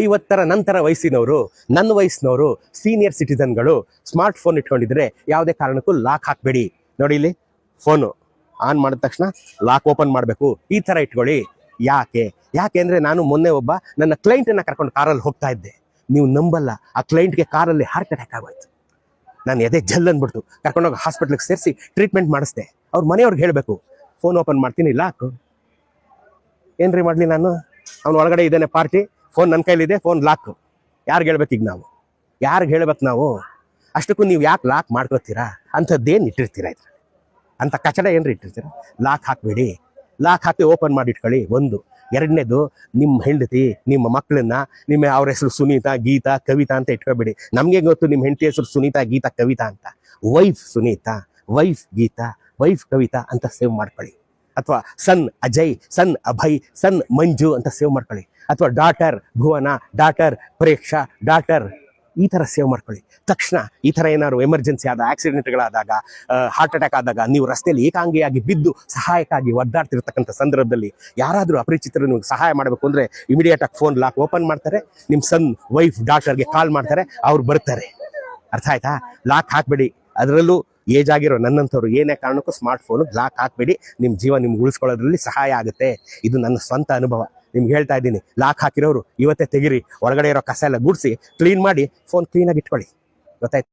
ಐವತ್ತರ ನಂತರ ವಯಸ್ಸಿನವರು, ನನ್ನ ವಯಸ್ಸಿನವರು ಸೀನಿಯರ್ ಸಿಟಿಸನ್ಗಳು ಸ್ಮಾರ್ಟ್ ಫೋನ್ ಇಟ್ಕೊಂಡಿದ್ರೆ ಯಾವುದೇ ಕಾರಣಕ್ಕೂ ಲಾಕ್ ಹಾಕಬೇಡಿ. ನೋಡಿ ಇಲ್ಲಿ ಫೋನು ಆನ್ ಮಾಡಿದ ತಕ್ಷಣ ಲಾಕ್ ಓಪನ್ ಮಾಡಬೇಕು. ಈ ಥರ ಇಟ್ಕೊಳ್ಳಿ. ಯಾಕೆ? ಯಾಕೆ ಅಂದರೆ ನಾನು ಮೊನ್ನೆ ಒಬ್ಬ ನನ್ನ ಕ್ಲೈಂಟನ್ನು ಕರ್ಕೊಂಡು ಕಾರಲ್ಲಿ ಹೋಗ್ತಾ ಇದ್ದೆ. ನೀವು ನಂಬಲ್ಲ, ಆ ಕ್ಲೈಂಟ್ಗೆ ಕಾರಲ್ಲಿ ಹಾರ್ಟ್ ಅಟ್ಯಾಕ್ ಆಗೋಯ್ತು. ನಾನು ಎದೆ ಜಲ್ ಅಂದ್ಬಿಡ್ತು. ಕರ್ಕೊಂಡೋಗಿ ಹಾಸ್ಪಿಟ್ಲಿಗೆ ಸೇರಿಸಿ ಟ್ರೀಟ್ಮೆಂಟ್ ಮಾಡಿಸ್ದೆ. ಅವ್ರ ಮನೆಯವ್ರಿಗೆ ಹೇಳಬೇಕು ಫೋನ್ ಓಪನ್ ಮಾಡ್ತೀನಿ ಲಾಕ್ ಏನ್ರಿ ಮಾಡಲಿ ನಾನು? ಅವ್ನ ಒಳಗಡೆ ಇದ್ದಾನೆ ಪಾರ್ಟಿ ಫೋನ್ ನನ್ನ ಕೈಲಿದೆ ಫೋನ್ ಲಾಕ್ ಯಾರಿಗೆ ಹೇಳ್ಬೇಕು ಈಗ ನಾವು? ಯಾರಿಗೆ ಹೇಳ್ಬೇಕು ನಾವು? ಅಷ್ಟಕ್ಕೂ ನೀವು ಯಾಕೆ ಲಾಕ್ ಮಾಡ್ಕೋತೀರಾ ಅಂಥದ್ದೇನು ಇಟ್ಟಿರ್ತೀರಾ ಇದ್ರೆ ಅಂಥ ಕಚಡ ಏನ್ರಿ ಇಟ್ಟಿರ್ತೀರ? ಲಾಕ್ ಹಾಕಬೇಡಿ. ಲಾಕ್ ಹಾಕಿ ಓಪನ್ ಮಾಡಿ ಇಟ್ಕೊಳ್ಳಿ ಒಂದು. ಎರಡನೇದು ನಿಮ್ಮ ಹೆಂಡತಿ, ನಿಮ್ಮ ಮಕ್ಕಳನ್ನ ನಿಮ್ಮ ಅವ್ರ ಹೆಸರು ಸುನೀತಾ, ಗೀತಾ, ಕವಿತಾ ಅಂತ ಇಟ್ಕೋಬೇಡಿ. ನಮಗೆ ಗೊತ್ತು ನಿಮ್ಮ ಹೆಂಡತಿ ಹೆಸರು ಸುನೀತಾ, ಗೀತಾ, ಕವಿತಾ ಅಂತ? Wife Sunita wife Geeta wife Kavita ಅಂತ ಸೇವ್ ಮಾಡ್ಕೊಳ್ಳಿ. ಅಥವಾ son Ajay, son Abhay, son Manju ಅಂತ ಸೇವ್ ಮಾಡ್ಕೊಳ್ಳಿ. ಅಥವಾ daughter Bhuvana daughter Pariksha daughter ಈ ಥರ ಸೇವ್ ಮಾಡ್ಕೊಳ್ಳಿ. ತಕ್ಷಣ ಈ ಥರ ಏನಾದ್ರು ಎಮರ್ಜೆನ್ಸಿ ಆದ ಆಕ್ಸಿಡೆಂಟ್ಗಳಾದಾಗ ಹಾರ್ಟ್ ಅಟ್ಯಾಕ್ ಆದಾಗ ನೀವು ರಸ್ತೆಯಲ್ಲಿ ಏಕಾಂಗಿಯಾಗಿ ಬಿದ್ದು ಸಹಾಯಕ್ಕಾಗಿ ಒದ್ದಾಡ್ತಿರ್ತಕ್ಕಂಥ ಸಂದರ್ಭದಲ್ಲಿ ಯಾರಾದರೂ ಅಪರಿಚಿತರು ನಿಮ್ಗೆ ಸಹಾಯ ಮಾಡಬೇಕು ಅಂದರೆ ಇಮಿಡಿಯೇಟ್ ಆಗಿ ಫೋನ್ ಲಾಕ್ ಓಪನ್ ಮಾಡ್ತಾರೆ ನಿಮ್ಮ ಸನ್ ವೈಫ್ ಡಾಕ್ಟರ್ಗೆ ಕಾಲ್ ಮಾಡ್ತಾರೆ, ಅವ್ರು ಬರ್ತಾರೆ. ಅರ್ಥ ಆಯ್ತಾ? ಲಾಕ್ ಹಾಕಬೇಡಿ. ಅದರಲ್ಲೂ ಏಜ್ ಆಗಿರೋ ನನ್ನಂಥವ್ರು ಏನೇ ಕಾರಣಕ್ಕೂ ಸ್ಮಾರ್ಟ್ ಫೋನು ಲಾಕ್ ಹಾಕಬೇಡಿ. ನಿಮ್ಮ ಜೀವ ನಿಮ್ಗೆ ಉಳಿಸ್ಕೊಳ್ಳೋದ್ರಲ್ಲಿ ಸಹಾಯ ಆಗುತ್ತೆ. ಇದು ನನ್ನ ಸ್ವಂತ ಅನುಭವ. ನಿಮ್ಗೆ ಹೇಳ್ತಾ ಇದ್ದೀನಿ. ಲಾಕ್ ಹಾಕಿರೋರು ಇವತ್ತೇ ತೆಗಿರಿ. ಒಳಗಡೆ ಇರೋ ಕಸ ಎಲ್ಲ ಗುಡಿಸಿ ಕ್ಲೀನ್ ಮಾಡಿ ಫೋನ್ ಕ್ಲೀನಾಗಿ ಇಟ್ಕೊಳ್ಳಿ. ಗೊತ್ತಾಯ್ತು?